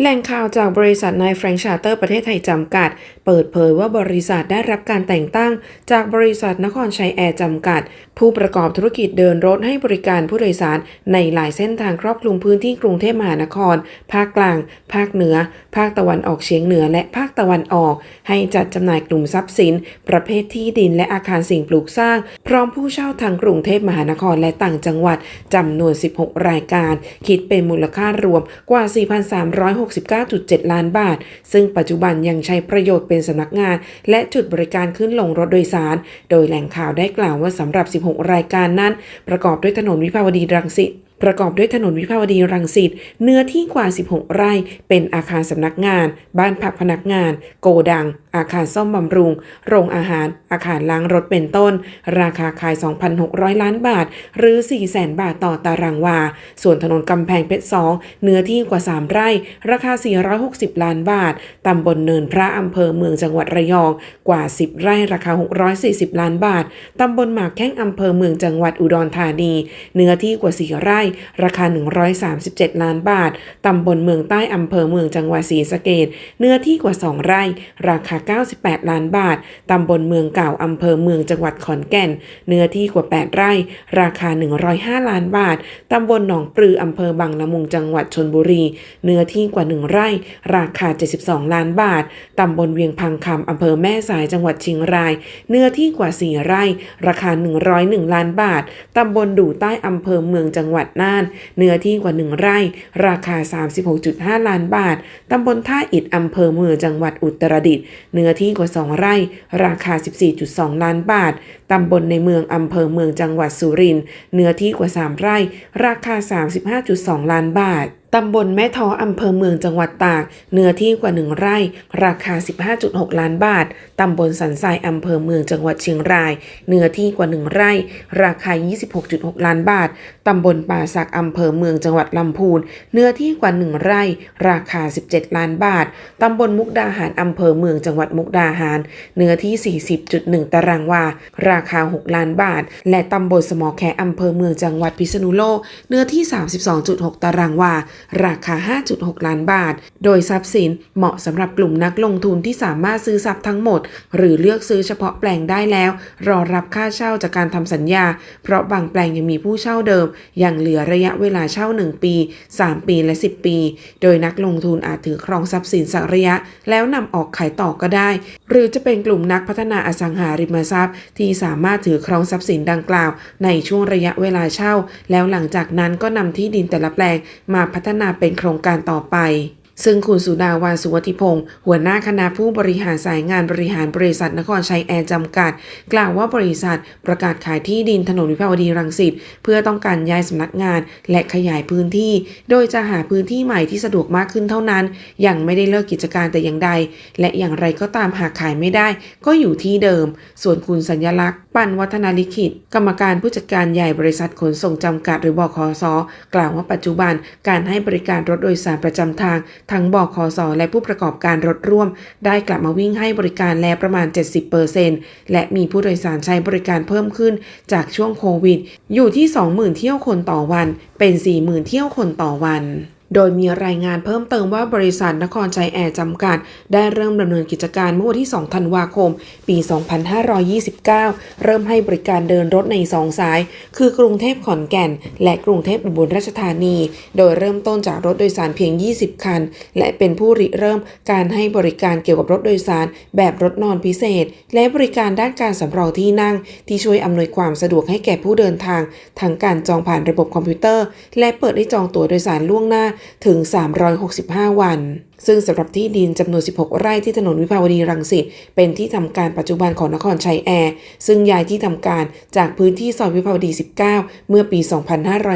แหล่งข่าวจากบริษัทนายแฟรงชาร์เตอร์ประเทศไทยจำกัด เปิดเผยว่าบริษัทได้รับการแต่งตั้ง จากบริษัทนครชัยแอร์จำกัด ผู้ประกอบธุรกิจเดินรถให้บริการผู้โดยสารในหลายเส้นทางครอบคลุมพื้นที่กรุงเทพมหานคร ภาคกลาง ภาคเหนือ ภาคตะวันออกเฉียงเหนือและภาคตะวันออก ให้จัดจำหน่ายกลุ่มทรัพย์สิน ประเภทที่ดินและอาคารสิ่งปลูกสร้าง พร้อมผู้เช่าทางกรุงเทพมหานครและต่างจังหวัดจำนวน 16 รายการ คิดเป็นมูลค่ารวมกว่า69.7 ล้านบาท ซึ่งปัจจุบันยังใช้ประโยชน์เป็นสำนักงาน และจุดบริการขึ้นลงรถโดยสาร โดยแหล่งข่าวได้กล่าวว่าสำหรับ 16 รายการนั้น ประกอบด้วยถนนวิภาวดีรังสิต ประกอบด้วยถนนวิภาวดีรังสิต เนื้อที่กว่า 16 ไร่ เป็นอาคารสำนักงาน บ้านพักพนักงาน โกดัง อาคารซ่อมบำรุง โรงอาหาร อาคารล้างรถเป็นต้น ราคาขาย 2,600 ล้านบาท หรือ 400,000 บาทต่อตารางวา ส่วนถนนกำแพงเพชร 2 เนื้อที่กว่า 3 ไร่ ราคา 460 ล้านบาท ตำบลเนินพระอำเภอเมืองจังหวัดระยอง กว่า 10 ไร่ ราคา 640 ล้านบาท ตำบลหมากแข้งอำเภอเมืองจังหวัดอุดรธานี เนื้อที่กว่า 4 ไร่ราคา 137 ล้านบาท ตำบลเมืองใต้อำเภอเมืองจังหวัดศรีสะเกษเนื้อที่กว่า 2 ไร่ ราคา 98 ล้านบาท ตำบลเมืองเก่าอำเภอเมืองจังหวัดขอนแก่น เนื้อที่กว่า 8 ไร่ ราคา 105 ล้านบาท ตำบลหนองปลืออำเภอบางละมุงจังหวัดชนบุรี เนื้อที่กว่า 1 ไร่ ราคา 72 ล้านบาท ตำบลเวียงพังคำอำเภอแม่สายจังหวัดเชียงราย เนื้อที่กว่า 4 ไร่ ราคา 101 ล้านบาท ตำบลดู่ใต้อำเภอเมืองจังหวัดน่าน เนื้อที่กว่า 1 ไร่ ราคา 36.5 ล้านบาท ตำบลท่าอิดอำเภอเมืองจังหวัดอุตรดิตถ์ เนื้อที่กว่า 2 ไร่ ราคา 14.2 ล้านบาท ตำบลในเมืองอำเภอเมืองจังหวัดสุรินทร์ เนื้อที่กว่า 3 ไร่ ราคา 35.2 ล้านบาทตำบลแม่ท้ออำเภอเมืองจังหวัดตาก เนื้อที่กว่า1ไร่ ราคา 15.6 ล้านบาท ตำบลสันทรายอำเภอเมืองจังหวัดเชียงราย เนื้อที่กว่า1ไร่ ราคา 26.6 ล้านบาท ตำบลป่าสักอำเภอเมืองจังหวัดลำพูน เนื้อที่กว่า1ไร่ ราคา 17 ล้านบาท ตำบลมุกดาหารอำเภอเมืองจังหวัดมุกดาหาร เนื้อที่ 40.1 ตารางวา ราคา 6 ล้านบาท และตำบลสมอแคอำเภอเมืองจังหวัดพิษณุโลก เนื้อที่ 32.6 ตารางวาราคา 5.6 ล้านบาท โดยทรัพย์สินเหมาะสำหรับกลุ่มนักลงทุนที่สามารถซื้อทรัพย์ทั้งหมด หรือเลือกซื้อเฉพาะแปลงได้แล้ว รอรับค่าเช่าจากการทำสัญญา เพราะบางแปลงยังมีผู้เช่าเดิม ยังเหลือระยะเวลาเช่า 1 ปี 3 ปีและ 10 ปี โดยนักลงทุนอาจถือครองทรัพย์สินสักระยะ แล้วนำออกขายต่อก็ได้ หรือจะเป็นกลุ่มนักพัฒนาอสังหาริมทรัพย์ ที่สามารถถือครองทรัพย์สินดังกล่าว ในช่วงระยะเวลาเช่า แล้วหลังจากนั้นก็นำที่ดินแต่ละแปลงมาพัฒฒนาเป็นโครงการต่อไป ซึ่งคุณสุดาวาสุวัติพงศ์หัวหน้าคณะผู้บริหารสายงานบริหารบริษัทนครชัยแอร์จำกัด กล่าวว่าบริษัทประกาศขายที่ดินถนนวิภาวดีรังสิตเพื่อต้องการย้ายสำนักงานและขยายพื้นที่ โดยจะหาพื้นที่ใหม่ที่สะดวกมากขึ้นเท่านั้น ยังไม่ได้เลิกกิจการแต่อย่างใด และอย่างไรก็ตามหากขายไม่ได้ ก็อยู่ที่เดิม ส่วนคุณสัญญลักษณ์ ปันวัฒนาลิขิต กรรมการผู้จัดการใหญ่บริษัทขนส่งจำกัดหรือบขสกล่าวว่าปัจจุบันการให้บริการรถโดยสารประจำทางทั้งบอกขสและผู้ประกอบการรถร่วม ได้กลับมาวิ่งให้บริการแล้วประมาณ 70%และมีผู้โดยสารใช้บริการเพิ่มขึ้นจากช่วงโควิด อยู่ที่ 20,000 เที่ยวคนต่อวัน เป็น 40,000 เที่ยวคนต่อวัน โดยมีรายงานเพิ่มเติมว่าบริษัทนครชัยแอร์จำกัด ได้เริ่มดำเนินกิจการเมื่อวันที่ 2 ธันวาคม ปี 2529 เริ่มให้บริการเดินรถใน 2 สาย คือกรุงเทพขอนแก่น และกรุงเทพอุบลราชธานี โดยเริ่มต้นจากรถโดยสารเพียง 20 คัน และเป็นผู้ริเริ่มการให้บริการเกี่ยวกับรถโดยสาร แบบรถนอนพิเศษ และบริการด้านการสำรองที่นั่ง ที่ช่วยอำนวยความสะดวกให้แก่ผู้เดินทางทั้งการจองผ่านระบบคอมพิวเตอร์ และเปิดให้จองตั๋วโดยสารล่วงหน้าถึง 365 วันซึ่งสำหรับที่ดินจำนวน 16 ไร่ที่ถนนวิภาวดีรังสิตเป็นที่ทำการปัจจุบันของนครชัยแอร์ ซึ่งย้ายที่ทำการจากพื้นที่ซอยวิภาวดี 19 เมื่อปี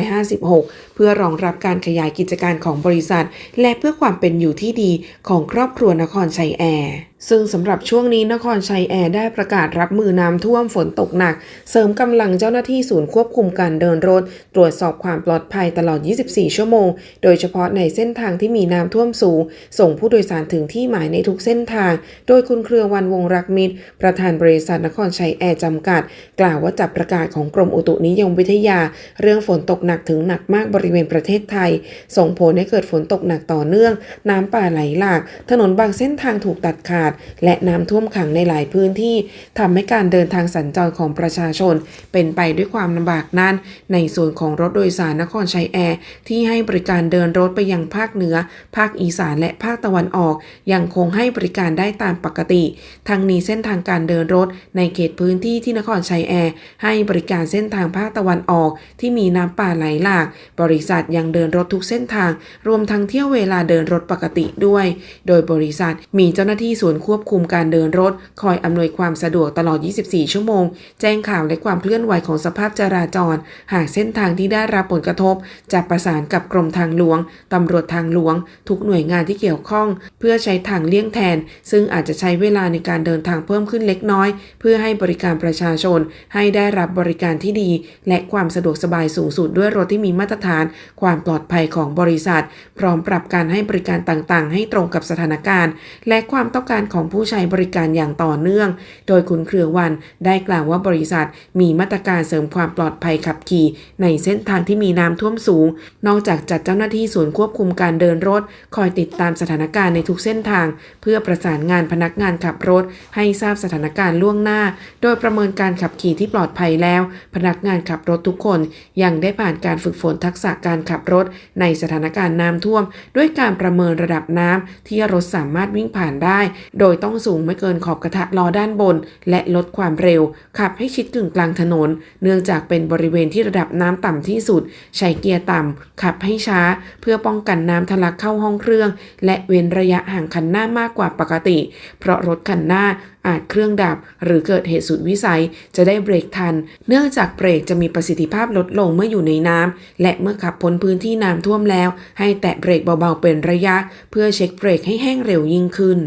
2556 เพื่อรองรับการขยายกิจการของบริษัท และเพื่อความเป็นอยู่ที่ดีของครอบครัวนครชัยแอร์ซึ่งสำหรับช่วงนี้นครชัยแอร์ได้ประกาศรับมือน้ำท่วมฝนตกหนัก เสริมกำลังเจ้าหน้าที่ศูนย์ควบคุมการเดินรถ ตรวจสอบความปลอดภัยตลอด 24 ชั่วโมง โดยเฉพาะในเส้นทางที่มีน้ำท่วมสูงส่งผู้โดยสารถึงที่หมายในทุกเส้นทาง โดยคุณเครือวันวงรักมิตร ประธานบริษัทนครชัยแอร์จำกัด กล่าวว่าจับประกาศของกรมอุตุนิยมวิทยา เรื่องฝนตกหนักถึงหนักมากบริเวณประเทศไทย ส่งผลให้เกิดฝนตกหนักต่อเนื่อง น้ำป่าไหลหลาก ถนนบางเส้นทางถูกตัดขาด และน้ำท่วมขังในหลายพื้นที่ทำให้การเดินทางสัญจรของประชาชน เป็นไปด้วยความลำบากนั้น ในส่วนของรถโดยสารนครชัยแอร์ที่ให้บริการเดินรถไปยังภาคเหนือ ภาคอีสานและภาคตะวันออก ยังคงให้บริการได้ตามปกติ ทั้งนี้เส้นทางการเดินรถในเขตพื้นที่ที่นครชัยแอร์ให้บริการเส้นทางภาคตะวันออก ที่มีน้ำป่าไหลหลาก บริษัทยังเดินรถทุกเส้นทาง รวมทั้งเที่ยวเวลาเดินรถปกติด้วย โดยบริษัทมีเจ้าหน้าที่ศูนย์ควบคุมการเดินรถ คอยอำนวยความสะดวกตลอด 24 ชั่วโมง แจ้งข่าวและความเคลื่อนไหวของสภาพจราจร หากเส้นทางที่ได้รับผลกระทบ จะประสานกับกรมทางหลวงตำรวจทางหลวง ทุกหน่วยงานที่เกี่ยวข้อง เพื่อใช้ทางเลี่ยงแทน ซึ่งอาจจะใช้เวลาในการเดินทางเพิ่มขึ้นเล็กน้อย เพื่อให้บริการประชาชน ให้ได้รับบริการที่ดี และความสะดวกสบายสูงสุดด้วยรถที่มีมาตรฐาน ความปลอดภัยของบริษัท พร้อมปรับการให้บริการต่างๆ ให้ตรงกับสถานการณ์ และความต้องการของผู้ใช้บริการอย่างต่อเนื่อง โดยคุณเครือวันได้กล่าวว่าบริษัท มีมาตรการเสริมความปลอดภัยขับขี่ ในเส้นทางที่มีน้ำท่วมสูง นอกจากจัดเจ้าหน้าที่ศูนย์ควบคุมการเดินรถ คอยติดตามสถานการณ์ในทุกเส้นทาง เพื่อประสานงานพนักงานขับรถ ให้ทราบสถานการณ์ล่วงหน้า โดยประเมินการขับขี่ที่ปลอดภัยแล้ว พนักงานขับรถทุกคนยังได้ผ่านการฝึกฝนทักษะการขับรถ ในสถานการณ์น้ำท่วม ด้วยการประเมินระดับน้ำที่รถสามารถวิ่งผ่านได้ โดยต้องสูงไม่เกินขอบกระทะล้อด้านบน และลดความเร็ว ขับให้ชิดกึ่งกลางถนน เนื่องจากเป็นบริเวณที่ระดับน้ำต่ำที่สุด ใช้เกียร์ต่ำขับให้ช้า เพื่อป้องกันน้ำทะลักเข้าห้องเครื่องและและเว้นระยะห่างคันหน้ามากกว่าปกติ เพราะรถคันหน้าอาจเครื่องดับ หรือเกิดเหตุสุดวิสัยจะได้เบรกทัน เนื่องจากเบรกจะมีประสิทธิภาพลดลงเมื่ออยู่ในน้ำและเมื่อขับพ้นพื้นที่น้ำท่วมแล้ว ให้แตะเบรกเบาๆเป็นระยะ เพื่อเช็คเบรกให้แห้งเร็วยิ่งขึ้น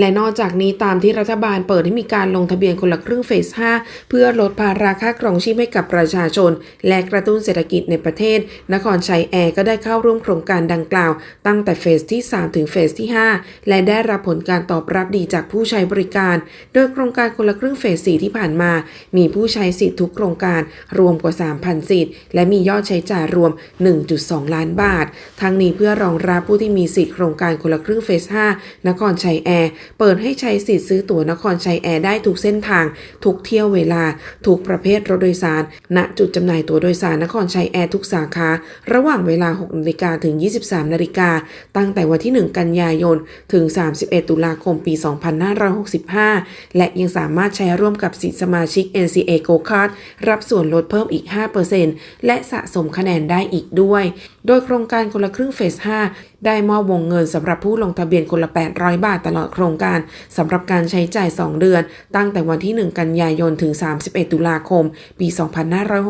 และนอกจากนี้ตามที่รัฐบาลเปิดให้มีการลงทะเบียนคนละครึ่งเฟส 5 เพื่อลดภาระค่าครองชีพให้กับประชาชน และกระตุ้นเศรษฐกิจในประเทศ นครชัยแอร์ก็ได้เข้าร่วมโครงการดังกล่าว ตั้งแต่เฟสที่ 3 ถึงเฟสที่ 5 และได้รับผลการตอบรับดีจากผู้ใช้บริการ โดยโครงการคนละครึ่งเฟส 4 ที่ผ่านมา มีผู้ใช้สิทธิ์ทุกโครงการรวมกว่า 3,000 สิทธิ์และมียอดใช้จ่ายรวม 1.2 ล้านบาท ทั้งนี้เพื่อรองรับผู้ที่มีสิทธิ์โครงการคนละครึ่งเฟส 5 นครชัยแอร์เปิดให้ใช้สิทธิ์ซื้อตั๋วนครชัยแอร์ได้ทุกเส้นทาง ทุกเที่ยวเวลา ทุกประเภทรถโดยสาร ณ จุดจำหน่ายตั๋วโดยสารนครชัยแอร์ทุกสาขา ระหว่างเวลา 6นาฬิกาถึง 23นาฬิกา ตั้งแต่วันที่ 1 กันยายน ถึง 31 ตุลาคม ปี 2565 และยังสามารถใช้ร่วมกับสิทธิสมาชิก NCA Go Card รับส่วนลดเพิ่มอีก 5%และสะสมคะแนนได้อีกด้วย โดยโครงการคนละครึ่งเฟส 5 ได้มอบวงเงินสำหรับผู้ลงทะเบียนคนละ 800 บาทตลอดโครงการสำหรับการใช้จ่าย 2 เดือน ตั้งแต่วันที่ 1 กันยายนถึง 31 ตุลาคม ปี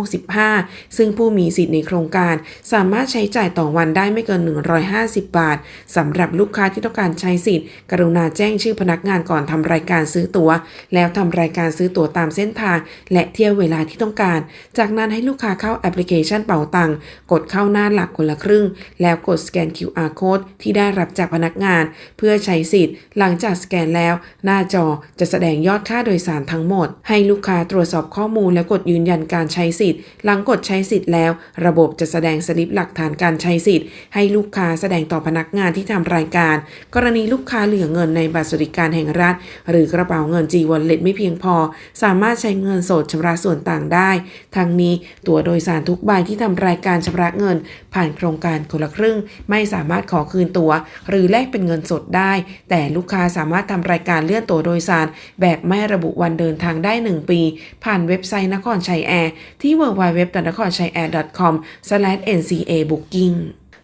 2565 ซึ่งผู้มีสิทธิ์ในโครงการ สามารถใช้จ่ายต่อวันได้ไม่เกิน 150 บาทสำหรับลูกค้าที่ต้องการใช้สิทธิ์ กรุณาแจ้งชื่อพนักงานก่อนทำรายการซื้อตัว๋ว แล้วทำรายการซื้อตั๋วตามเส้นทาง และเที่ยวเวลาที่ต้องการ จากนั้นให้ลูกค้าเข้าแอปพลิเคชันเป๋าตังค์กดเข้าหน้าหลักคนละครึ่ง แล้วกดสแกน QR code ที่ได้รับจากพนักงาน เพื่อใช้สิทธิ์ หลังจากสแกนแล้ว หน้าจอจะแสดงยอดค่าโดยสารทั้งหมด ให้ลูกค้าตรวจสอบข้อมูลและกดยืนยันการใช้สิทธิ์ หลังกดใช้สิทธิ์แล้ว ระบบจะแสดงสลิปหลักฐานการใช้สิทธิ์ ให้ลูกค้าแสดงต่อพนักงานที่ทำรายการ กรณีลูกค้าเหลือเงินในบัตรสวัสดิการแห่งรัฐ หรือกระเป๋าเงิน G Wallet ไม่เพียงพอ สามารถใช้เงินสดชำระส่วนต่างได้ ทั้งนี้ตั๋วโดยสารทุกใบที่ทำรายการชำระเงิน ผ่านโครงการคนละครึ่ง ไม่สามารถขอคืนตั๋ว หรือแลกเป็นเงินสดได้ แต่ลูกค้าสามารถทำรายการเลื่อนตั๋วโดยสาร แบบไม่ระบุวันเดินทางได้ 1 ปี ผ่านเว็บไซต์นครชัยแอร์ที่ www.